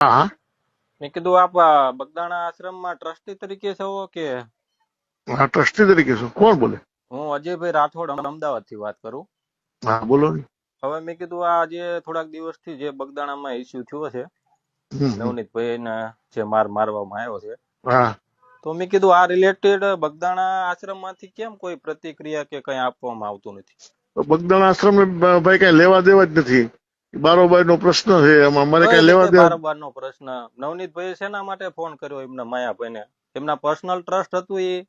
હા. મેં કીધું આપ બગદાણા આશ્રમમાં ટ્રસ્ટી તરીકે છો કે? હા ટ્રસ્ટી તરીકે છું. કોણ બોલે? હું અજયભાઈ રાઠોડ અમદાવાદથી વાત કરું. હા બોલો ને. હવે મેં કીધું આ જે થોડાક દિવસથી જે બગદાણામાં ઇસ્યુ થયો છે. નવનીતભાઈ ને જે માર મારવામાં આવ્યો છે. હા. તો મેં કીધું આ રિલેટેડ બગદાણા આશ્રમમાંથી કેમ કોઈ પ્રતિક્રિયા કે કઈ આપવામાં આવતું નથી? તો બગદાણા આશ્રમ ભાઈ કઈ લેવા દેવા જ નથી. બારોબાર નો પ્રશ્ન છે એમાં મને કઈ લેવા રીતે બારોબાર નો પ્રશ્ન. નવનીતભાઈ શેના માટે ફોન કર્યો એમના માયાભાઈને? એમના પર્સનલ ટ્રસ્ટ હતું એ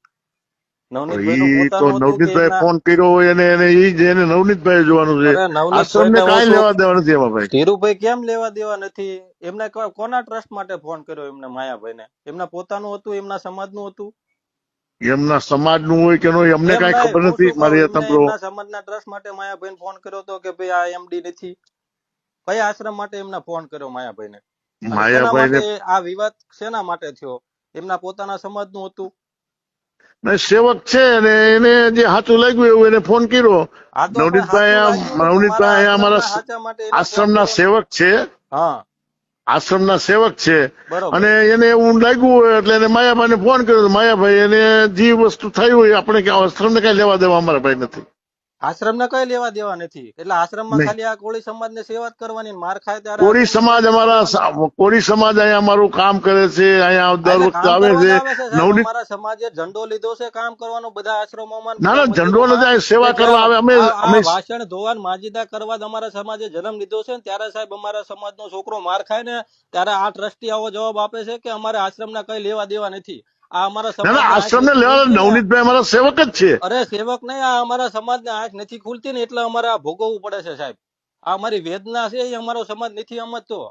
નવનીતભાઈ ફોન કર્યો એને એને ઈ જ એને નવનીતભાઈ જોવાનું છે. અરે આશ્રમ ને નવનીતભાઈને કાંઈ હું લેવા દેવા નથી એમાં ભાઈ. ધીરુભાઈ કેમ લેવા દેવા નથી? એમને કોના ટ્રસ્ટ માટે ફોન કર્યો એમને માયાભાઈને? એમના પોતાનું હતું એમના સમાજનું હતું? એમના સમાજનું હોય કે ન અમને કઈ ખબર નથી. મારી એમને સમાજના ટ્રસ્ટ માટે માયાભાઈ ફોન કર્યો હતો કે ભાઈ આ એમડી નથી? કયા આશ્રમ માટે એમને ફોન કર્યો માયાભાઈને? માયાભાઈ ને માયાભાઈ આ વિવાદ શેના માટે થયો? એમના પોતાના સમાજનું હતું? સેવક છે ને એને જે હાથું લાગ્યું એવું એને ફોન કર્યો. નવનીતભાઈ ને નવનીતભાઈ અમારા આશ્રમના. સેવક છે. હા. આશ્રમના સેવક છે. અને એને એવું લાગ્યું હોય એટલે એને માયાભાઈને ફોન કર્યો. માયાભાઈ એને જે વસ્તુ થઈ હોય આપણે કે આશ્રમને કઈ લેવા દેવા અમારા ભાઈ નથી. આશ્રમને કઈ લેવા દેવા નથી એટલે આશ્રમમાં. ખાલી આ કોળી સમાજને સેવા કરવાની માર ખાય ત્યારે કોળી સમાજ અમારા કોળી સમાજ અહીંયા અમારું કામ કરે છે અહીંયા દર વખતે આવે છે અમારા સમાજે ઝંડો લીધો છે કામ કરવાનો બધા આશ્રમોમાં ને ના ના ઝંડો. નથી સેવા કરવા આવે અમે અમે ભાષણ ધોવાન માજીદા કરવા અમારા સમાજે જન્મ લીધો છે ત્યારે સાહેબ અમારા સમાજનો છોકરો માર ખાય ને ત્યારે આ ટ્રસ્ટી આવો જવાબ આપે છે કે અમારે આશ્રમના કઈ લેવા દેવા નથી આ અમારા ના ના લેવા ને. નવનીતભાઈ અમારા સેવક જ છે. અરે સેવક નહીં આ અમારા સમાજને આંખ નથી ખુલતી ને એટલે અમારે આ ભોગવવું પડે છે સાહેબ. આ અમારી વેદના છે એ અમારો સમાજ નથી સમજતો.